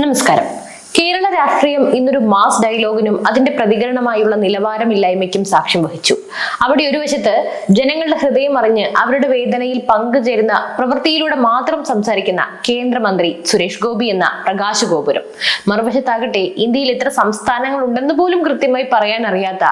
നമസ്കാരം. കേരള രാഷ്ട്രീയം ഇന്നൊരു മാസ് ഡയലോഗിനും അതിന്റെ പ്രതികരണമായുള്ള നിലവാരമില്ലായ്മയ്ക്കും സാക്ഷ്യം വഹിച്ചു. അവിടെ ഒരു വശത്ത് ജനങ്ങളുടെ ഹൃദയം അറിഞ്ഞ് അവരുടെ വേദനയിൽ പങ്കുചേരുന്ന പ്രവൃത്തിയിലൂടെ മാത്രം സംസാരിക്കുന്ന കേന്ദ്രമന്ത്രി സുരേഷ് ഗോപി എന്ന പ്രകാശ് ഗോപുരം. മറുവശത്താകട്ടെ ഇന്ത്യയിൽ എത്ര സംസ്ഥാനങ്ങൾ ഉണ്ടെന്ന് പോലും കൃത്യമായി പറയാൻ അറിയാത്ത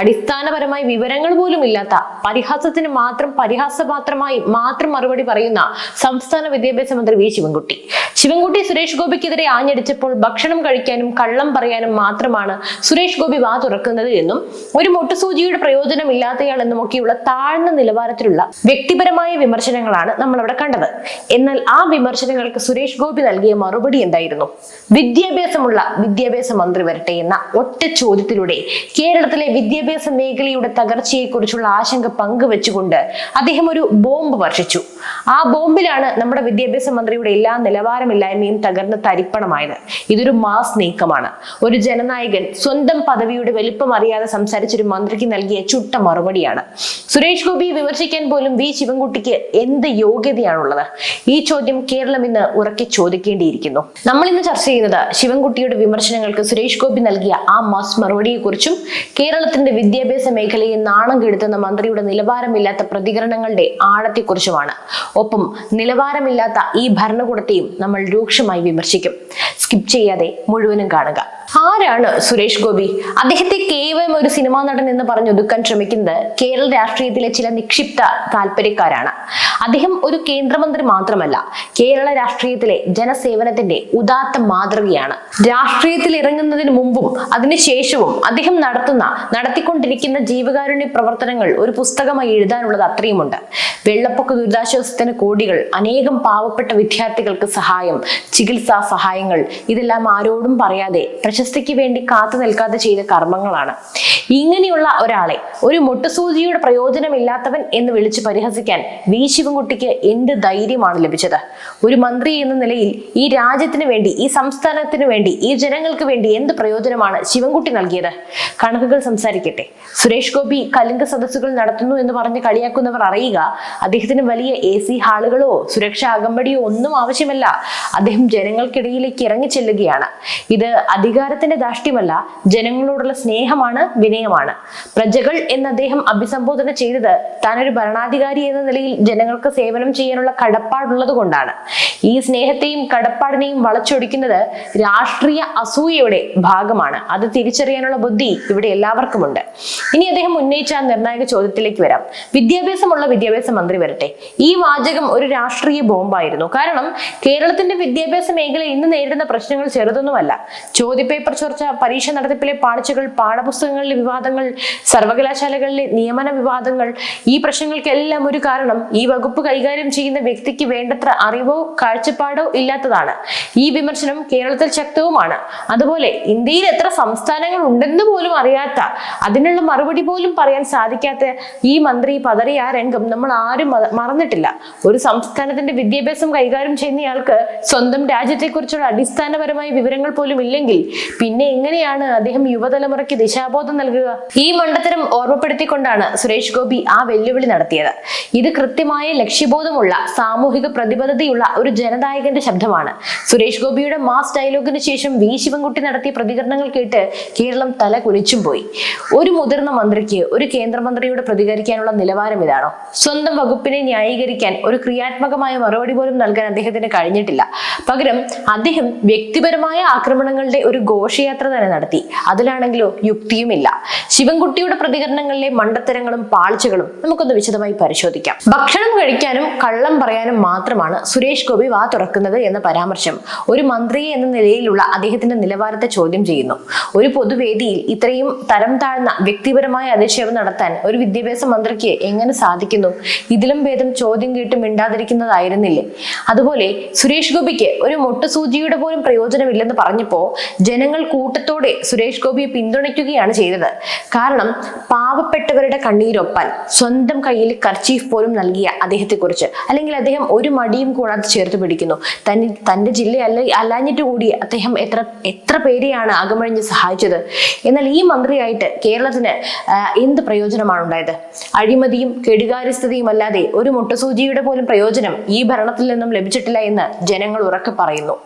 അടിസ്ഥാനപരമായി വിവരങ്ങൾ പോലും ഇല്ലാത്ത പരിഹാസത്തിന് മാത്രം പരിഹാസപാത്രമായി മാത്രം മറുപടി പറയുന്ന സംസ്ഥാന വിദ്യാഭ്യാസ മന്ത്രി വി ശിവൻകുട്ടി. ശിവൻകുട്ടി സുരേഷ് ഗോപിക്കെതിരെ ആഞ്ഞടിച്ചപ്പോൾ ഭക്ഷണം കഴിക്കാനും കള്ളം പറയാനും മാത്രമാണ് സുരേഷ് ഗോപി വാ തുറക്കുന്നത് എന്നും ഒരു മുട്ടുസൂചിയുടെ പ്രയോജനമില്ലാത്തയാൾ എന്നും ഒക്കെയുള്ള താഴ്ന്ന നിലവാരത്തിലുള്ള വ്യക്തിപരമായ വിമർശനങ്ങളാണ് നമ്മൾ അവിടെ കണ്ടത്. എന്നാൽ ആ വിമർശനങ്ങൾക്ക് സുരേഷ് ഗോപി നൽകിയ മറുപടി എന്തായിരുന്നു? വിദ്യാഭ്യാസമുള്ള വിദ്യാഭ്യാസ മന്ത്രി വരട്ടെ എന്ന ഒറ്റ ചോദ്യത്തിലൂടെ കേരളത്തിലെ വിദ്യാഭ്യാസ മേഖലയുടെ തകർച്ചയെക്കുറിച്ചുള്ള ആശങ്ക പങ്കുവെച്ചുകൊണ്ട് അദ്ദേഹം ഒരു ബോംബ് വർഷിച്ചു. ആ ബോംബിലാണ് നമ്മുടെ വിദ്യാഭ്യാസ മന്ത്രിയുടെ എല്ലാ നിലവാരമില്ലായ്മയും തകർന്ന് തരിപ്പണമായത്. ഇതൊരു മാസ് നീക്കമാണ്. ഒരു ജനനായകൻ സ്വന്തം പദവിയുടെ വലിപ്പം അറിയാതെ സംസാരിച്ചൊരു മന്ത്രിക്ക് നൽകിയ ചുട്ട മറുപടിയാണ്. സുരേഷ് ഗോപി വിമർശിക്കാൻ പോലും വി. ശിവൻകുട്ടിക്ക് എന്ത് യോഗ്യതയാണുള്ളത്? ഈ ചോദ്യം കേരളം ഇന്ന് ഉറക്കി ചോദിക്കേണ്ടിയിരിക്കുന്നു. നമ്മൾ ഇന്ന് ചർച്ച ചെയ്യുന്നത് ശിവൻകുട്ടിയുടെ വിമർശനങ്ങൾക്ക് സുരേഷ് ഗോപി നൽകിയ ആ മാസ് മറുപടിയെക്കുറിച്ചും കേരളത്തിന്റെ വിദ്യാഭ്യാസ മേഖലയെ നാണം കെടുത്തുന്ന മന്ത്രിയുടെ നിലവാരമില്ലാത്ത പ്രതികരണങ്ങളുടെ ആഴത്തെക്കുറിച്ചുമാണ്. ഒപ്പം നിലവാരമില്ലാത്ത ഈ ഭരണകൂടത്തെയും നമ്മൾ രൂക്ഷമായി വിമർശിക്കും. സ്കിപ്പ് ചെയ്യാതെ മുഴുവനും കാണുക. ആരാണ് സുരേഷ് ഗോപി? അദ്ദേഹത്തെ കേവലം ഒരു സിനിമാ നടൻ എന്ന് പറഞ്ഞ് ഒതുക്കാൻ ശ്രമിക്കുന്നത് കേരള രാഷ്ട്രീയത്തിലെ ചില നിക്ഷിപ്ത താല്പര്യക്കാരാണ്. അദ്ദേഹം ഒരു കേന്ദ്രമന്ത്രി മാത്രമല്ല കേരള രാഷ്ട്രീയത്തിലെ ജനസേവനത്തിന്റെ ഉദാത്ത മാതൃകയാണ്. രാഷ്ട്രീയത്തിൽ ഇറങ്ങുന്നതിന് മുമ്പും അതിനുശേഷവും അദ്ദേഹം നടത്തുന്ന നടത്തിക്കൊണ്ടിരിക്കുന്ന ജീവകാരുണ്യ പ്രവർത്തനങ്ങൾ ഒരു പുസ്തകമായി എഴുതാനുള്ളത് അത്രയുമുണ്ട്. വെള്ളപ്പൊക്ക ദുരിതാശ്വാസത്തിന് കോടികൾ അനേകം പാവപ്പെട്ട വിദ്യാർത്ഥികൾക്ക് സഹായം ചികിത്സാ സഹായങ്ങൾ ഇതെല്ലാം ആരോടും പറയാതെ പ്രശസ്തിക്ക് വേണ്ടി കാത്തു നിൽക്കാതെ ചെയ്ത കർമ്മങ്ങളാണ്. ഇങ്ങനെയുള്ള ഒരാളെ ഒരു മുട്ടുസൂചിയുടെ പ്രയോജനമില്ലാത്തവൻ എന്ന് വിളിച്ച് പരിഹസിക്കാൻ വി. ശിവൻകുട്ടിക്ക് എന്ത് ധൈര്യമാണ് ലഭിച്ചത്? ഒരു മന്ത്രി എന്ന നിലയിൽ ഈ രാജ്യത്തിന് വേണ്ടി ഈ സംസ്ഥാനത്തിന് വേണ്ടി ഈ ജനങ്ങൾക്ക് വേണ്ടി എന്ത് പ്രയോജനമാണ് ശിവൻകുട്ടി നൽകിയത്? കണക്കുകൾ സംസാരിക്കട്ടെ. സുരേഷ് ഗോപി കലിംഗ സദസ്സുകൾ നടത്തുന്നു എന്ന് പറഞ്ഞ് കളിയാക്കുന്നവർ അറിയുക അദ്ദേഹത്തിന് വലിയ എ സി ഹാളുകളോ സുരക്ഷാ അകമ്പടിയോ ഒന്നും ആവശ്യമല്ല. അദ്ദേഹം ജനങ്ങൾക്കിടയിലേക്ക് ഇറങ്ങി ചെല്ലുകയാണ് ഇത് അധികാരത്തിന്റെ ദാഷ്ട്യമല്ല ജനങ്ങളോടുള്ള സ്നേഹമാണ് വിനയമാണ്. പ്രജകൾ എന്ന് അദ്ദേഹം അഭിസംബോധന ചെയ്തത് താനൊരു ഭരണാധികാരി എന്ന നിലയിൽ ജനങ്ങൾക്ക് സേവനം ചെയ്യാനുള്ള കടപ്പാടുള്ളത് കൊണ്ടാണ് ഈ സ്നേഹത്തെയും കടപ്പാടിനെയും വളച്ചൊടിക്കുന്നത് രാഷ്ട്രീയ അസൂയയുടെ ഭാഗമാണ്. അത് തിരിച്ചറിയാനുള്ള ബുദ്ധി ഇവിടെ എല്ലാവർക്കുമുണ്ട്. ഇനി അദ്ദേഹം ഉന്നയിച്ച ആ നിർണായക ചോദ്യത്തിലേക്ക് വരാം. വിദ്യാഭ്യാസമുള്ള വിദ്യാഭ്യാസ മന്ത്രി വരട്ടെ. ഈ വാചകം ഒരു രാഷ്ട്രീയ ബോംബായിരുന്നു. കാരണം കേരളത്തിന്റെ വിദ്യാഭ്യാസ മേഖല ഇന്ന് നേരിടുന്ന പ്രശ്നങ്ങൾ ചെറുതൊന്നുമല്ല. ചോദ്യപേപ്പർ ചോർച്ച പരീക്ഷ നടത്തിപ്പിലെ പാളിച്ചകൾ പാഠപുസ്തകങ്ങളിലെ വിവാദങ്ങൾ സർവകലാശാലകളിലെ നിയമന വിവാദങ്ങൾ ഈ പ്രശ്നങ്ങൾക്കെല്ലാം ഒരു കാരണം ഈ വകുപ്പ് കൈകാര്യം ചെയ്യുന്ന വ്യക്തിക്ക് വേണ്ടത്ര അറിവോ കാഴ്ചപ്പാടോ ഇല്ലാത്തതാണ്. ഈ വിമർശനം കേരളത്തിൽ ശക്തവുമാണ്. അതുപോലെ ഇന്ത്യയിൽ എത്ര സംസ്ഥാനങ്ങൾ ഉണ്ടെന്ന് പോലും അറിയാത്ത അതിനുള്ള മറുപടി പോലും പറയാൻ സാധിക്കാത്ത ഈ മന്ത്രി പതറിയ രംഗം നമ്മൾ ആരും മറ- മറന്നിട്ടില്ല. ഒരു സംസ്ഥാനത്തിന്റെ വിദ്യാഭ്യാസം കൈകാര്യം ചെയ്യുന്നയാൾക്ക് സ്വന്തം രാജ്യത്തെക്കുറിച്ചുള്ള അടിസ്ഥാനപരമായ വിവരങ്ങൾ പോലും ഇല്ലെങ്കിൽ പിന്നെ എങ്ങനെയാണ് അദ്ദേഹം യുവതലമുറയ്ക്ക് ദിശാബോധം നൽകുക? ഈ മണ്ടത്തരം ഓർമ്മപ്പെടുത്തിക്കൊണ്ടാണ് സുരേഷ് ഗോപി ആ വെല്ലുവിളി നടത്തിയത്. ഇത് കൃത്യമായ ലക്ഷ്യബോധമുള്ള സാമൂഹിക പ്രതിബദ്ധതയുള്ള ഒരു ജനനായകന്റെ ശബ്ദമാണ്. സുരേഷ് ഗോപിയുടെ മാസ് ഡയലോഗിന് ശേഷം വി. ശിവൻകുട്ടി നടത്തിയ പ്രതികരണങ്ങൾ കേട്ട് കേരളം തല കുലിച്ചും പോയി. ഒരു മുതിർന്ന മന്ത്രിക്ക് ഒരു കേന്ദ്രമന്ത്രിയോട് പ്രതികരിക്കാനുള്ള നിലവാരം ഇതാണോ? സ്വന്തം വകുപ്പിനെ ന്യായീകരിക്കാൻ ഒരു ക്രിയാത്മകമായ മറുപടി പോലും നൽകാൻ അദ്ദേഹത്തിന് കഴിഞ്ഞിട്ടില്ല. പകരം അദ്ദേഹം വ്യക്തിപരമായ ആക്രമണങ്ങളുടെ ഒരു ഘോഷയാത്ര തന്നെ നടത്തി. അതിലാണെങ്കിലോ യുക്തിയുമില്ല. ശിവൻകുട്ടിയുടെ പ്രതികരണങ്ങളിലെ മണ്ടത്തരങ്ങളും പാളിച്ചകളും നമുക്കൊന്ന് വിശദമായി പരിശോധിക്കാം. ഭക്ഷണം കഴിക്കാനും കള്ളം പറയാനും മാത്രമാണ് സുരേഷ് ഗോപി വാ തുറക്കുന്നത് എന്ന പരാമർശം ഒരു മന്ത്രി എന്ന നിലയിലുള്ള അദ്ദേഹത്തിന്റെ നിലവാരത്തെ ചോദ്യം ചെയ്യുന്നു. ഒരു പൊതുവേദിയിൽ ഇത്രയും തരം താഴ്ന്ന വ്യക്തിപരമായ അധിക്ഷേപം നടത്താൻ ഒരു വിദ്യാഭ്യാസ മന്ത്രിക്ക് എങ്ങനെ സാധിക്കുന്നു? ഇതിലും ഭേദം ചോദ്യം കേട്ട് മിണ്ടാതിരിക്കുന്നതായിരുന്നില്ലേ? അതുപോലെ സുരേഷ് ഗോപിക്ക് ഒരു മൊട്ടുസൂചിയുടെ പോലും പ്രയോജനമില്ലെന്ന് പറഞ്ഞപ്പോ ജനങ്ങൾ കൂട്ടത്തോടെ സുരേഷ് ഗോപിയെ പിന്തുണയ്ക്കുകയാണ് ചെയ്തത്. കാരണം പാവപ്പെട്ടവരുടെ കണ്ണീരൊപ്പാൻ സ്വന്തം കയ്യിൽ കർച്ചീഫ് പോലും നൽകിയ അദ്ദേഹത്തെക്കുറിച്ച്. അല്ലെങ്കിൽ അദ്ദേഹം ഒരു മടിയും കൂടാതെ ചേർത്ത് പിടിക്കുന്നു. തന്നെ തന്റെ ജില്ല അല്ല അല്ലാഞ്ഞിട്ട് കൂടി അദ്ദേഹം എത്ര എത്ര പേരെയാണ് അകമഴിഞ്ഞ് സഹായിച്ചത്? എന്നാൽ ഈ മന്ത്രിയായിട്ട് കേരളത്തിന് എന്ത് പ്രയോജനമാണ് ഉണ്ടായത്? അഴിമതിയും കെടുകാര്യസ്ഥതയും അല്ലാതെ ഒരു മുട്ടസൂചിയുടെ പോലും പ്രയോജനം ഈ ഭരണത്തിൽ നിന്നും ലഭിച്ചിട്ടില്ല എന്ന് ജനങ്ങൾ ഉറക്കെ പറയുന്നു.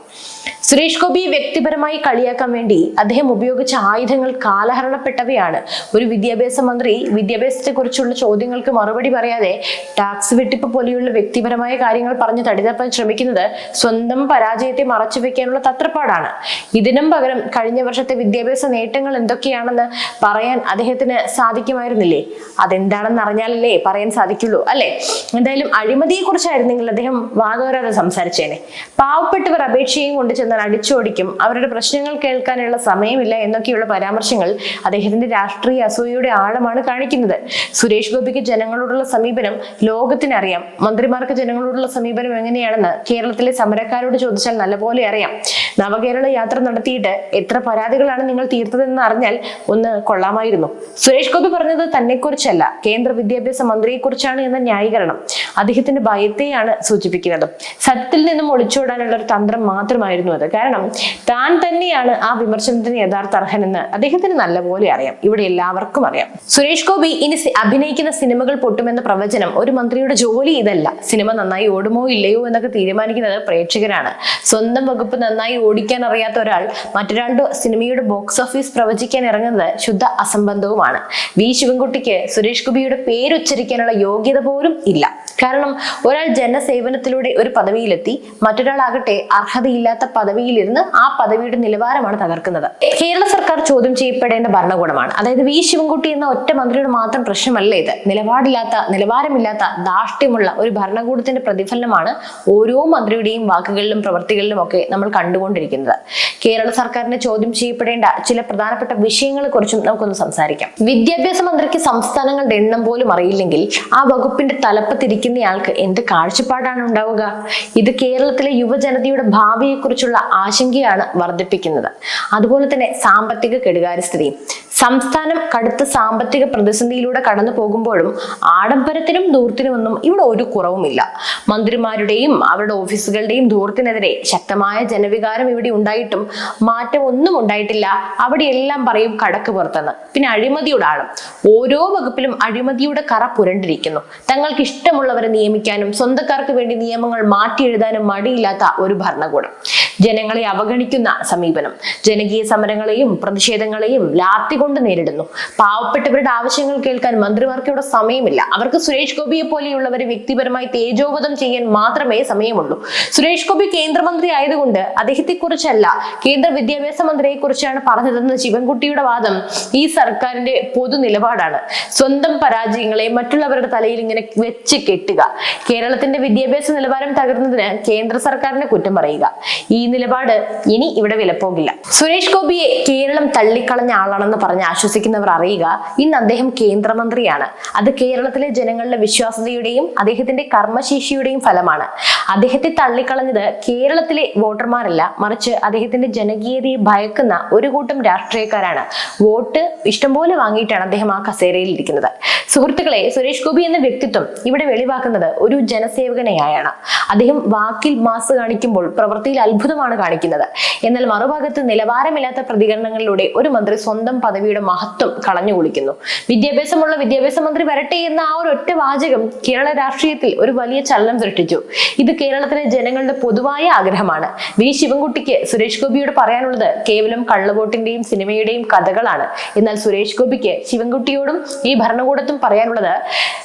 സുരേഷ് ഗോപിയെ വ്യക്തിപരമായി കളിയാക്കാൻ വേണ്ടി അദ്ദേഹം ഉപയോഗിച്ച ആയുധങ്ങൾ കാലഹരണപ്പെട്ടവയാണ്. ഒരു വിദ്യാഭ്യാസ മന്ത്രി വിദ്യാഭ്യാസത്തെ കുറിച്ചുള്ള ചോദ്യങ്ങൾക്ക് മറുപടി പറയാതെ ടാക്സ് വെട്ടിപ്പ് പോലെയുള്ള വ്യക്തിപരമായ കാര്യങ്ങൾ പറഞ്ഞ് തടിതപ്പാൻ ശ്രമിക്കുന്നത് സ്വന്തം പരാജയത്തെ മറച്ചു വെക്കാനുള്ള തത്രപ്പാടാണ്. ഇതിനും പകരം കഴിഞ്ഞ വർഷത്തെ വിദ്യാഭ്യാസ നേട്ടങ്ങൾ എന്തൊക്കെയാണെന്ന് പറയാൻ അദ്ദേഹത്തിന് സാധിക്കുമായിരുന്നില്ലേ? അതെന്താണെന്ന് അറിഞ്ഞാലല്ലേ പറയാൻ സാധിക്കുള്ളൂ അല്ലെ? എന്തായാലും അഴിമതിയെ കുറിച്ചായിരുന്നെങ്കിൽ അദ്ദേഹം വാതോരാതെ സംസാരിച്ചേനെ. പാവപ്പെട്ടവർ അപേക്ഷയും കൊണ്ട് ചെന്നാൽ അടിച്ചോടിക്കും. അവരുടെ പ്രശ്നങ്ങൾ കേൾക്കാനുള്ള സമയമില്ല എന്നൊക്കെയുള്ള പരാമർശങ്ങൾ അദ്ദേഹത്തിന്റെ രാഷ്ട്രീയ അസൂയയുടെ ആഴമാണ് കാണിക്കുന്നത്. സുരേഷ് ഗോപിക്ക് ജനങ്ങളോടുള്ള സമീപനം ലോകത്തിനറിയാം. മന്ത്രിമാർക്ക് ജനങ്ങളോടുള്ള സമീപനം എങ്ങനെയാണെന്ന് കേരളത്തിലെ സമരക്കാരോട് ചോദിച്ചാൽ നല്ലപോലെ അറിയാം. നവകേരള യാത്ര നടത്തിയിട്ട് എത്ര പരാതികളാണ് നിങ്ങൾ തീർത്തതെന്ന് അറിഞ്ഞാൽ ഒന്ന് കൊള്ളാമായിരുന്നു. സുരേഷ് ഗോപി പറഞ്ഞത് തന്നെക്കുറിച്ചല്ല. കേന്ദ്ര വിദ്യാഭ്യാസ മന്ത്രിയെക്കുറിച്ചാണ് എന്ന ന്യായീകരണം. അദ്ദേഹത്തിന്റെ ഭയത്തെയാണ് സൂചിപ്പിക്കുന്നത്. സത്യത്തിൽ നിന്നും ഒളിച്ചോടാനുള്ള ഒരു തന്ത്രം മാത്രമായിരുന്നു അത്. കാരണം താൻ തന്നെയാണ് ആ വിമർശനത്തിന് യഥാർത്ഥ അർഹനെന്ന് അദ്ദേഹത്തിന് നല്ലപോലെ അറിയാം. ഇവിടെ എല്ലാവർക്കും അറിയാം. സുരേഷ് ഗോപി ഇനി അഭിനയിക്കുന്ന സിനിമകൾ പൊട്ടുമെന്ന പ്രവചനം ഒരു മന്ത്രിയുടെ ജോലി ഇതല്ല. സിനിമ നന്നായി ഓടുമോ ഇല്ലയോ എന്നൊക്കെ തീരുമാനിക്കുന്നത് പ്രേക്ഷകരാണ്. സ്വന്തം വകുപ്പ് നന്നായി ഓടിക്കാൻ അറിയാത്ത ഒരാൾ മറ്റൊരാളുടെ സിനിമയുടെ ബോക്സ് ഓഫീസ് പ്രവചിക്കാൻ ഇറങ്ങുന്നത് ശുദ്ധ അസംബന്ധവുമാണ്. വി. ശിവൻകുട്ടിക്ക് സുരേഷ് ഗോപിയുടെ പേരുച്ചരിക്കാനുള്ള യോഗ്യത പോലും ഇല്ല. കാരണം ഒരാൾ ജനസേവനത്തിലൂടെ ഒരു പദവിയിലെത്തി മറ്റൊരാളാകട്ടെ അർഹതയില്ലാത്ത പദവിയിലിരുന്ന് ആ പദവിയുടെ നിലവാരമാണ് തകർക്കുന്നത്. കേരള സർക്കാർ ചോദ്യം ചെയ്യപ്പെടേണ്ട ഭരണകൂടമാണ്. അതായത് വി ശിവൻകുട്ടി എന്ന ഒറ്റ മന്ത്രിയുടെ മാത്രം പ്രശ്നമല്ല ഇത്. നിലപാടില്ലാത്ത നിലവാരമില്ലാത്ത ദാഷ്ട്യമുള്ള ഒരു ഭരണകൂടത്തിന്റെ പ്രതിഫലനമാണ് ഓരോ മന്ത്രിയുടെയും വാക്കുകളിലും പ്രവൃത്തികളിലും ഒക്കെ നമ്മൾ കണ്ടുകൊണ്ടിരിക്കുന്നത്. കേരള സർക്കാരിനെ ചോദ്യം ചെയ്യപ്പെടേണ്ട ചില പ്രധാനപ്പെട്ട വിഷയങ്ങളെ കുറിച്ചും നമുക്കൊന്ന് സംസാരിക്കാം. വിദ്യാഭ്യാസ മന്ത്രിക്ക് സംസ്ഥാനങ്ങളുടെ എണ്ണം പോലും അറിയില്ലെങ്കിൽ ആ വകുപ്പിന്റെ തലപ്പത്തിരിക്കുന്നയാൾക്ക് എന്ത് കാഴ്ചപ്പാടാണ് ഉണ്ടാവുക? ഇത് കേരളത്തിലെ യുവജനതയുടെ ഭാവിയെക്കുറിച്ചുള്ള ആശങ്കയാണ് വർദ്ധിപ്പിക്കുന്നത്. അതുപോലെ തന്നെ സാമ്പത്തിക കെടുകാര്യസ്ഥതയും സംസ്ഥാനം കടുത്ത സാമ്പത്തിക പ്രതിസന്ധിയിലൂടെ കടന്നു പോകുമ്പോഴും ആഡംബരത്തിനും ധൂർത്തിനുമൊന്നും ഇവിടെ ഒരു കുറവുമില്ല. മന്ത്രിമാരുടെയും അവരുടെ ഓഫീസുകളുടെയും ധൂർത്തിനെതിരെ ശക്തമായ ജനവികാരം ഇവിടെ ഉണ്ടായിട്ടും മാറ്റം ഒന്നും ഉണ്ടായിട്ടില്ല. അവിടെയെല്ലാം പറയും കടക്ക് പുറത്തെന്ന്. പിന്നെ അഴിമതിയുടെ ആളും ഓരോ വകുപ്പിലും അഴിമതിയുടെ കറ പുരണ്ടിരിക്കുന്നു. തങ്ങൾക്ക് ഇഷ്ടമുള്ളവരെ നിയമിക്കാനും സ്വന്തക്കാർക്ക് വേണ്ടി നിയമങ്ങൾ മാറ്റി എഴുതാനും മടിയില്ലാത്ത ഒരു ഭരണകൂടം. ജനങ്ങളെ അവഗണിക്കുന്ന സമീപനം. ജനകീയ സമരങ്ങളെയും പ്രതിഷേധങ്ങളെയും ലാത്തി കൊണ്ട് നേരിടുന്നു. പാവപ്പെട്ടവരുടെ ആവശ്യങ്ങൾ കേൾക്കാൻ മന്ത്രിമാർക്ക് ഇവിടെ സമയമില്ല. അവർക്ക് സുരേഷ് ഗോപിയെ പോലെയുള്ളവരെ വ്യക്തിപരമായി തേജോവധം ചെയ്യാൻ മാത്രമേ സമയമുള്ളൂ. സുരേഷ് ഗോപി കേന്ദ്രമന്ത്രി ആയതുകൊണ്ട് അദ്ദേഹത്തെ കുറിച്ചല്ല കേന്ദ്ര വിദ്യാഭ്യാസ മന്ത്രിയെ കുറിച്ചാണ് പറഞ്ഞതെന്ന ശിവൻകുട്ടിയുടെ വാദം ഈ സർക്കാരിന്റെ പൊതു നിലപാടാണ്. സ്വന്തം പരാജയങ്ങളെ മറ്റുള്ളവരുടെ തലയിൽ ഇങ്ങനെ വെച്ച് കെട്ടുക. കേരളത്തിന്റെ വിദ്യാഭ്യാസ നിലവാരം തകർന്നതിന് കേന്ദ്ര സർക്കാരിനെ കുറ്റം പറയുക. ഈ നിലപാട് ഇനി ഇവിടെ വിലപ്പോകില്ല. സുരേഷ് ഗോപിയെ കേരളം തള്ളിക്കളഞ്ഞ ആളാണെന്ന് പറഞ്ഞ് ആശ്വസിക്കുന്നവർ അറിയുക ഇന്ന് അദ്ദേഹം കേന്ദ്രമന്ത്രിയാണ്. അത് കേരളത്തിലെ ജനങ്ങളുടെ വിശ്വാസതയുടെയും അദ്ദേഹത്തിന്റെ കർമ്മശേഷിയുടെയും ഫലമാണ്. അദ്ദേഹത്തെ തള്ളിക്കളഞ്ഞത് കേരളത്തിലെ വോട്ടർമാരല്ല മറിച്ച് അദ്ദേഹത്തിന്റെ ജനകീയതയെ ഭയക്കുന്ന ഒരു കൂട്ടം രാഷ്ട്രീയക്കാരാണ്. വോട്ട് ഇഷ്ടംപോലെ വാങ്ങിയിട്ടാണ് അദ്ദേഹം ആ കസേരയിൽ ഇരിക്കുന്നത്. സുഹൃത്തുക്കളെ സുരേഷ് ഗോപി എന്ന വ്യക്തിത്വം ഇവിടെ വെളിവാക്കുന്നത് ഒരു ജനസേവകനെയായാണ്. അദ്ദേഹം വാക്കിൽ മാസ് കാണിക്കുമ്പോൾ പ്രവൃത്തിയിൽ അത്ഭുതമാണ് കാണിക്കുന്നത്. എന്നാൽ മറുഭാഗത്ത് നിലവാരമില്ലാത്ത പ്രതികരണങ്ങളിലൂടെ ഒരു മന്ത്രി സ്വന്തം പദവിയുടെ മഹത്വം കളഞ്ഞു കുളിക്കുന്നു. വിദ്യാഭ്യാസമുള്ള വിദ്യാഭ്യാസ മന്ത്രി വരട്ടെ എന്ന ആ ഒരു ഒറ്റ വാചകം കേരള രാഷ്ട്രീയത്തിൽ ഒരു വലിയ ചലനം സൃഷ്ടിച്ചു. ഇത് കേരളത്തിലെ ജനങ്ങളുടെ പൊതുവായ ആഗ്രഹമാണ്. വി. ശിവൻകുട്ടിക്ക് സുരേഷ് ഗോപിയോട് പറയാനുള്ളത് കേവലം കള്ളവോട്ടിന്റെയും സിനിമയുടെയും കഥകളാണ്. എന്നാൽ സുരേഷ് ഗോപിക്ക് ശിവൻകുട്ടിയോടും ഈ ഭരണകൂടത്തും പറയാനുള്ളത്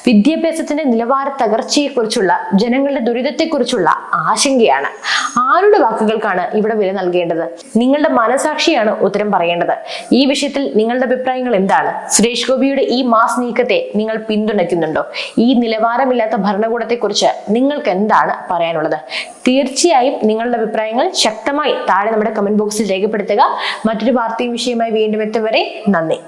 വിദ്യാഭ്യാസത്തിന്റെ നിലവാര തകർച്ചയെക്കുറിച്ചുള്ള ജനങ്ങളുടെ ദുരിതത്തെക്കുറിച്ചുള്ള ആശങ്കയാണ്. ആരുടെ വാക്കുകൾക്കാണ് ഇവിടെ വില നൽകേണ്ടത്? നിങ്ങളുടെ മനസാക്ഷിയാണ് ഉത്തരം പറയേണ്ടത്. ഈ വിഷയത്തിൽ നിങ്ങളുടെ അഭിപ്രായങ്ങൾ എന്താണ്? സുരേഷ് ഗോപിയുടെ ഈ മാസ് നീക്കത്തെ നിങ്ങൾ പിന്തുണയ്ക്കുന്നുണ്ടോ? ഈ നിലവാരമില്ലാത്ത ഭരണകൂടത്തെക്കുറിച്ച് നിങ്ങൾക്ക് എന്താണ് പറയാനുള്ളത്? തീർച്ചയായും നിങ്ങളുടെ അഭിപ്രായങ്ങൾ ശക്തമായി താഴെ നമ്മുടെ കമന്റ് ബോക്സിൽ രേഖപ്പെടുത്തുക. മറ്റൊരു വാർത്തയും വിഷയമായി വീണ്ടും എത്തും വരെ നന്ദി.